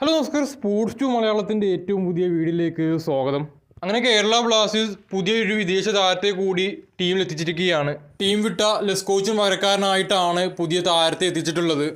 Hello നമസ്കാരം. Sports to മലയാളത്തിന്റെ ഏറ്റവും പുതിയ വീഡിയോയിലേക്ക് സ്വാഗതം. അങ്ങനെ കേരള ബ്ലാസ്റ്റേഴ്സ് പുതിയ ഒരു വിദേശ താരത്തെ കൂടി ടീമിൽ എത്തിച്ചിരിക്കുകയാണ്. ടീം വിട്ട ലെസ്കോച്ചും വരക്കാരനായിട്ടാണ് പുതിയ താരത്തെ എത്തിച്ചിട്ടുള്ളത്.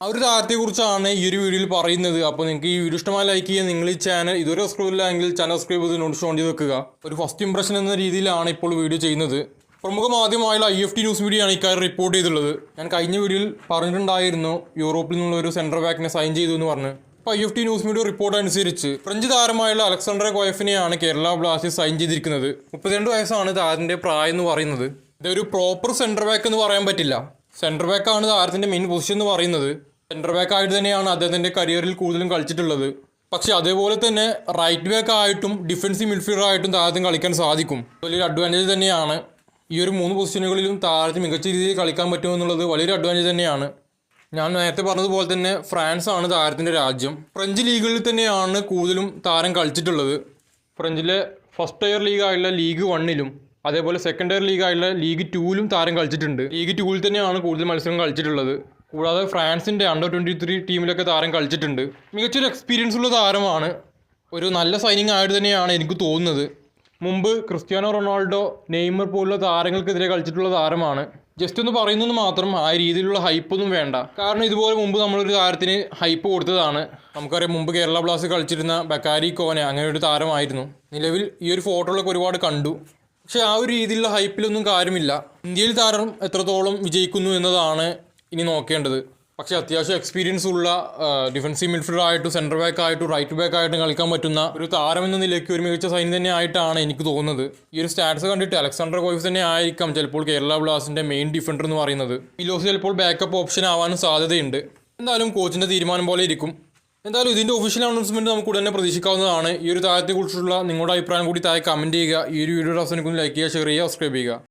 ആ ഒരു താരത്തെക്കുറിച്ചാണ് ഈ ഒരു വീഡിയോയിൽ പറയുന്നത്. അപ്പോൾ നിങ്ങൾക്ക് ഈ വീഡിയോ ഇഷ്ടമായി ലൈക്ക് ചെയ്യാൻ നിങ്ങൾ ഈ ചാനൽ ഇതുവരെ സബ്സ്ക്രൈബ് ഇല്ലെങ്കിൽ ചാനൽ സബ്സ്ക്രൈബ് ചെയ്ത് ഓൺ ചെയ്ത് വെക്കുക. ഒരു ഫസ്റ്റ് ഇംപ്രഷൻ എന്ന രീതിയിലാണ് ഇപ്പോൾ വീഡിയോ ചെയ്യുന്നത്. പ്രമുഖ മാധ്യമമായുള്ള ഐ എഫ് ടി ന്യൂസ് മീഡിയയാണ് ഇക്കാര്യം റിപ്പോർട്ട് ചെയ്തിട്ടുള്ളത്. ഞാൻ കഴിഞ്ഞ വീഡിയോയിൽ പറഞ്ഞിട്ടുണ്ടായിരുന്നു യൂറോപ്പിൽ നിന്നുള്ള ഒരു സെൻട്രൽ ബാക്കിനെ സൈൻ ചെയ്തു എന്ന് പറഞ്ഞ്. ടി ന്യൂസ് മീഡിയ റിപ്പോർട്ട് അനുസരിച്ച് ഫ്രഞ്ച് താരമായുള്ള അലക്സാണ്ടർ കോയഫിനെയാണ് കേരള ബ്ലാസ്റ്റേഴ്സ് സൈൻ ചെയ്തിരിക്കുന്നത്. മുപ്പത്തിരണ്ട് വയസ്സാണ് താരത്തിന്റെ പ്രായം എന്ന് പറയുന്നത്. ഇതൊരു പ്രോപ്പർ സെന്റർ ബാക്ക് എന്ന് പറയാൻ പറ്റില്ല. സെന്റർ ബാക്കാണ് താരത്തിന്റെ മെയിൻ പൊസിഷൻ എന്ന് പറയുന്നത്. സെന്റർ ബാക്ക് ആയിട്ട് തന്നെയാണ് അദ്ദേഹത്തിന്റെ കരിയറിൽ കൂടുതലും കളിച്ചിട്ടുള്ളത്. പക്ഷേ അതേപോലെ തന്നെ റൈറ്റ് ബാക്ക് ആയിട്ടും ഡിഫൻസീവ് മിഡ്ഫീൽഡർ ആയിട്ടും താരത്തിന് കളിക്കാൻ സാധിക്കും. വലിയൊരു അഡ്വാന്റേജ് തന്നെയാണ്. ഈ ഒരു മൂന്ന് പൊസിഷനുകളിലും താരത്തിന് മികച്ച രീതിയിൽ കളിക്കാൻ പറ്റുമെന്നുള്ളത് വലിയൊരു അഡ്വാന്റേജ് തന്നെയാണ്. ഞാൻ നേരത്തെ പറഞ്ഞതുപോലെ തന്നെ ഫ്രാൻസ് ആണ് താരത്തിന്റെ രാജ്യം. ഫ്രഞ്ച് ലീഗുകളിൽ തന്നെയാണ് കൂടുതലും താരം കളിച്ചിട്ടുള്ളത്. ഫ്രഞ്ചിലെ ഫസ്റ്റ് ടയർ ലീഗായുള്ള ലീഗ് വണ്ണിലും അതേപോലെ സെക്കൻഡ് ടയർ ലീഗായുള്ള ലീഗ് ടൂവിലും താരം കളിച്ചിട്ടുണ്ട്. ലീഗ് ടൂവിൽ തന്നെയാണ് കൂടുതൽ മത്സരം കളിച്ചിട്ടുള്ളത്. കൂടാതെ ഫ്രാൻസിന്റെ അണ്ടർ ട്വന്റി ത്രീ ടീമിലൊക്കെ താരം കളിച്ചിട്ടുണ്ട്. മികച്ചൊരു എക്സ്പീരിയൻസ് ഉള്ള താരമാണ്. ഒരു നല്ല സൈനിങ് ആയിട്ട് തന്നെയാണ് എനിക്ക് തോന്നുന്നത്. മുമ്പ് ക്രിസ്ത്യാനോ റൊണാൾഡോ നെയ്മർ പോലുള്ള താരങ്ങൾക്കെതിരെ കളിച്ചിട്ടുള്ള താരമാണ്. ജസ്റ്റ് ഒന്ന് പറയുന്നത് മാത്രം ആ രീതിയിലുള്ള ഹൈപ്പൊന്നും വേണ്ട. കാരണം ഇതുപോലെ മുമ്പ് നമ്മളൊരു താരത്തിന് ഹൈപ്പ് കൊടുത്തതാണ്. നമുക്കറിയാം മുമ്പ് കേരള ബ്ലാസ്റ്റ് കളിച്ചിരുന്ന ബക്കാരി കോനെ അങ്ങനെ ഒരു താരമായിരുന്നു. നിലവിൽ ഈ ഒരു ഫോട്ടോകളൊക്കെ ഒരുപാട് കണ്ടു. പക്ഷേ ആ ഒരു രീതിയിലുള്ള ഹൈപ്പിലൊന്നും കാര്യമില്ല. ഇന്ത്യയിൽ താരം എത്രത്തോളം വിജയിക്കുന്നു എന്നതാണ് ഇനി നോക്കേണ്ടത്. പക്ഷേ അത്യാവശ്യം എക്സ്പീരിയൻസ് ഉള്ള ഡിഫൻസീവ് മിഡ്ഫീൽഡർ ആയിട്ടും സെന്റർ ബാക്ക് ആയിട്ടും റൈറ്റ് ബാക്ക് ആയിട്ടും കളിക്കാൻ പറ്റുന്ന ഒരു താരം എന്ന നിലയ്ക്ക് ഒരു മികച്ച സൈൻ തന്നെ ആയിട്ടാണ് എനിക്ക് തോന്നുന്നത്. ഈ ഒരു സ്റ്റാറ്റസ് കണ്ടിട്ട് അലക്സാണ്ടർ കോയിഫ് തന്നെ ആയിരിക്കാം ചിലപ്പോൾ കേരള ബ്ലാസ്റ്റിന്റെ മെയിൻ ഡിഫൻഡർ എന്ന് പറയുന്നത്. മിലോസ് ചിലപ്പോൾ ബാക്കപ്പ് ഓപ്ഷൻ ആവാനും സാധ്യതയുണ്ട്. എന്തായാലും കോച്ചിന്റെ തീരുമാനം പോലെ ഇരിക്കും. എന്തായാലും ഇതിന്റെ ഒഫീഷ്യൽ അനൗൺസ്മെന്റ് നമുക്ക് ഉടനെ പ്രതീക്ഷിക്കാവുന്നതാണ്. ഈ ഒരു താരത്തെക്കുറിച്ചുള്ള നിങ്ങളുടെ അഭിപ്രായം കൂടി താഴെ കമന്റ് ചെയ്യുക. ഈ ഒരു വീഡിയോ അവസാനിക്കുന്നു ലൈക്ക് ചെയ്യുക ഷെയർ ചെയ്യുക സബ്സ്ക്രൈബ് ചെയ്യുക.